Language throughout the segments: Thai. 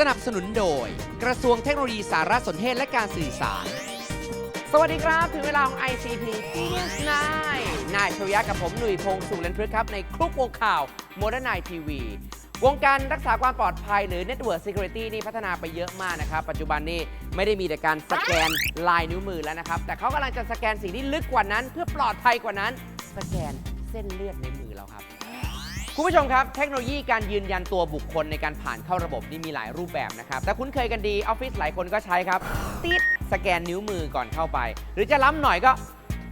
สนับสนุนโดย กระทรวงเทคโนโลยีสารสนเทศและการสื่อสาร สวัสดีครับ ถึงเวลาของ ICT Genius 9นายชริยะกับผม หนุ่ยพงษ์สุรเลนพฤกษ์ครับ ในคลุกวงข่าวโมเดิร์นไนทีวีวงการรักษาความปลอดภัยหรือ Network Security นี่พัฒนาไปเยอะมากนะครับ ปัจจุบันนี้ไม่ได้มีแต่การสแกนลายนิ้วมือแล้วนะครับ แต่เขากำลังจะสแกนสิ่งที่ลึกกว่านั้น เพื่อปลอดภัยกว่านั้น สแกนเส้นเลือดในมือเราครับ คุณผู้ชมครับ เทคโนโลยีการยืนยันตัวบุคคลในการผ่านเข้าระบบนี่มีหลายรูปแบบนะครับ แต่คุ้นเคยกันดีออฟฟิศหลายคนก็ใช้ครับ ติดสแกนนิ้วมือก่อนเข้าไป หรือจะล้ำหน่อยก็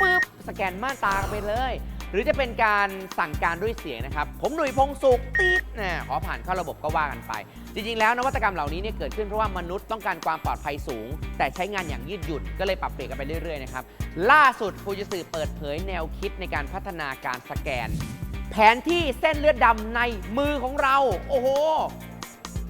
ปึ๊บสแกนม่านตาไปเลย หรือจะเป็นการสั่งการด้วยเสียงนะครับ ผมหนุ่ยพงสุขติดนะขอผ่านเข้าระบบก็ว่ากันไป จริงๆ แล้วนวัตกรรมเหล่านี้เนี่ยเกิดขึ้นเพราะว่ามนุษย์ต้องการความปลอดภัยสูง แต่ใช้งานอย่างยืดหยุ่นก็เลยปรับเปลี่ยนกันไปเรื่อยๆนะครับล่าสุดฟูจิสึเปิดเผยแนวคิดในการพัฒนาการสแกน แผนที่เส้นเลือดดำในมือของเรา โอ้โห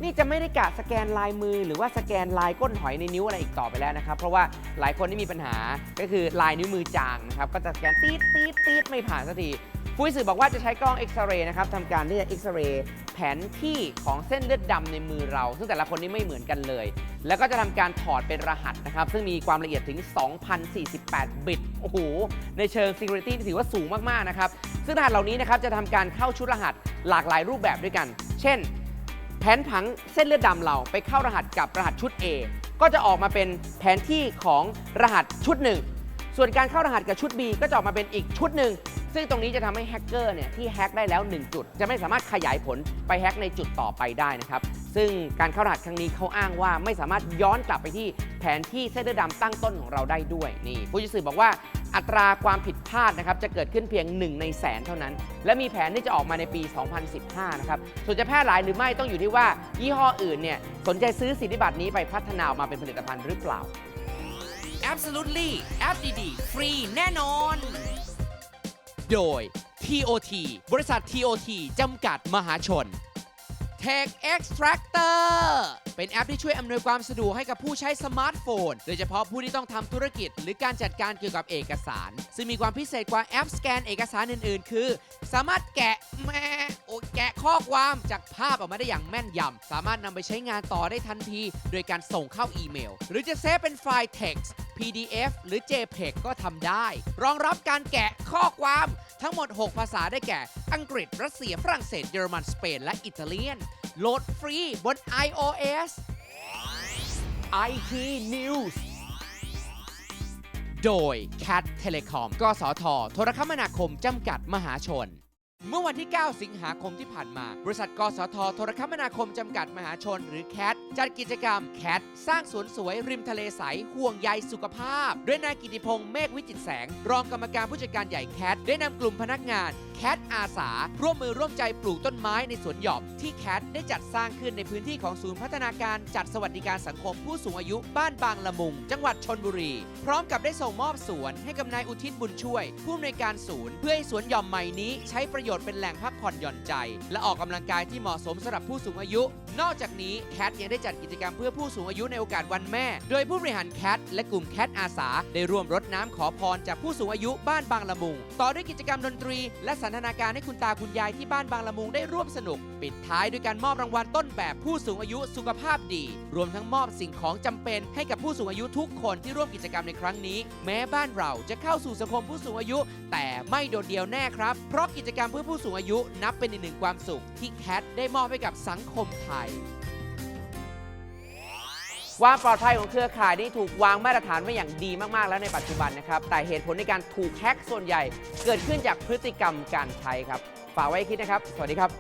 นี่จะไม่ได้กะสแกนลายมือ หรือว่าสแกนลายก้นหอยในนิ้วอะไรอีกต่อไปแล้วนะครับ เพราะว่าหลายคนที่มีปัญหาก็คือลายนิ้วมือจางนะครับก็จะสแกนตีดตีดตีดไม่ผ่านสักทีผู้สื่อบอกว่าจะใช้กล้องเอ็กซเรย์นะครับทำการที่จะเอ็กซเรย์แผนที่ของเส้นเลือดดำในมือเรา ซึ่งแต่ละคนนี่ไม่เหมือนกันเลย แล้วก็จะทำการถอดเป็นรหัสนะครับ ซึ่งมีความละเอียดถึง 2,048 บิต โอ้โห ในเชิง Security ที่ถือว่าสูงมาก ๆ นะครับ ซึ่งรหัสเหล่านี้นะครับจะทำการเข้าชุดรหัสหลากหลายรูปแบบด้วยกัน เช่น แผนผังเส้นเลือดดำเราไปเข้ารหัสกับรหัสชุด A ก็จะออกมาเป็นแผนที่ของรหัสชุดหนึ่งส่วนการเข้ารหัสกับชุด B ก็จะออกมาเป็นอีกชุดหนึ่งซึ่งตรงนี้จะทำให้แฮกเกอร์เนี่ยที่แฮกได้แล้ว 1 จุด จะไม่สามารถขยายผลไปแฮกในจุดต่อไปได้นะครับ ซึ่งการเข้ารหัสครั้งนี้เขาอ้างว่าไม่สามารถย้อนกลับไปที่แผนที่เส้นเลือดดำตั้งต้นของเราได้ด้วยนี่ผู้จิสือบอกว่า อัตราความผิดพลาดนะครับจะเกิดขึ้นเพียง 1 ในแสนเท่านั้น และมีแผนที่จะออกมาในปี 2015 นะครับ ส่วนจะแพร่หลายหรือไม่ต้องอยู่ที่ว่า ยี่ห้ออื่นเนี่ยสนใจซื้อสิทธิบัตรนี้ไปพัฒนาออกมาเป็นผลิตภัณฑ์หรือเปล่า Absolutely แอปดีๆฟรีแน่นอน โดย TOT บริษัท TOT จำกัดมหาชน Tech Extractor เป็นแอปที่ช่วยอำนวยความสะดวกให้กับผู้ใช้สมาร์ทโฟน โดยเฉพาะผู้ที่ต้องทำธุรกิจ หรือการจัดการเกี่ยวกับเอกสาร ซึ่งมีความพิเศษกว่าแอปสแกนเอกสารอื่นๆ คือ สามารถแกะแม่โอแกะข้อความจากภาพออกมาได้อย่างแม่นยำสามารถนำไปใช้งานต่อได้ทันที โดยการส่งเข้าอีเมล หรือจะเซฟเป็นไฟล์ text PDF หรือ JPEG ก็ทำได้ รองรับการแกะข้อความทั้งหมด 6 ภาษาได้แก่ อังกฤษ รัสเซีย ฝรั่งเศส เยอรมัน สเปน และอิตาเลียน โหลดฟรีบน iOS IT News โดย Cat Telecom กสท โทรคมนาคม จำกัดมหาชน เมื่อวันที่ 9 สิงหาคมที่ผ่านมา บริษัท กสท โทรคมนาคม จำกัดมหาชน หรือ CAT จัดกิจกรรม CAT สร้างสวนสวยริมทะเลใส ห่วงใยสุขภาพ ด้วยนายกิติพงษ์เมฆวิจิตแสง รองกรรมการผู้จัดการใหญ่ CAT ได้นำกลุ่มพนักงาน CAT อาสา ร่วมมือร่วมใจปลูกต้นไม้ในสวนหย่อมที่ CAT ได้จัดสร้างขึ้นในพื้นที่ของศูนย์พัฒนาการจัดสวัสดิการสังคมผู้สูงอายุบ้านบางละมุง จังหวัดชนบุรี พร้อมกับได้ส่งมอบสวนให้กับนายอุทิศบุญช่วย ผู้อำนวยการศูนย์ เพื่อให้สวนหย่อมใหม่นี้ ใช้ประโยชน์เป็นแหล่งพักผ่อนหย่อนใจ และออกกำลังกายที่เหมาะสมสำหรับผู้สูงอายุ นอกจากนี้แคทยังได้จัดกิจกรรมเพื่อผู้สูงอายุในโอกาสวันแม่ โดยผู้บริหารแคทและกลุ่มแคทอาสา ได้ร่วมรดน้ำขอพรจากผู้สูงอายุบ้านบางละมุง ต่อด้วยกิจกรรมดนตรีและสันทนาการให้คุณตาคุณยายที่บ้านบางละมุงได้ร่วมสนุก ปิดท้ายด้วยการมอบรางวัลต้นแบบผู้สูงอายุสุขภาพดี รวมทั้งมอบสิ่งของจำเป็นให้กับผู้สูงอายุทุกคนที่ร่วมกิจกรรมในครั้งนี้ แม้บ้านเราจะเข้าสู่สังคมผู้สูงอายุ แต่ไม่โดดเดี่ยวแน่ครับ เพราะกิจกรรมเพื่อผู้สูงอายุนับเป็นอีกหนึ่งความสุขที่แคทได้มอบให้กับสังคมไทย ความปลอดภัยของเครือข่ายนี้ถูกวางมาตรฐานไว้อย่างดีมากๆ แล้วในปัจจุบันนะครับ แต่เหตุผลในการถูกแฮ็กส่วนใหญ่ เกิดขึ้นจากพฤติกรรมการใช้ครับ ฝากไว้คิดนะครับ สวัสดีครับ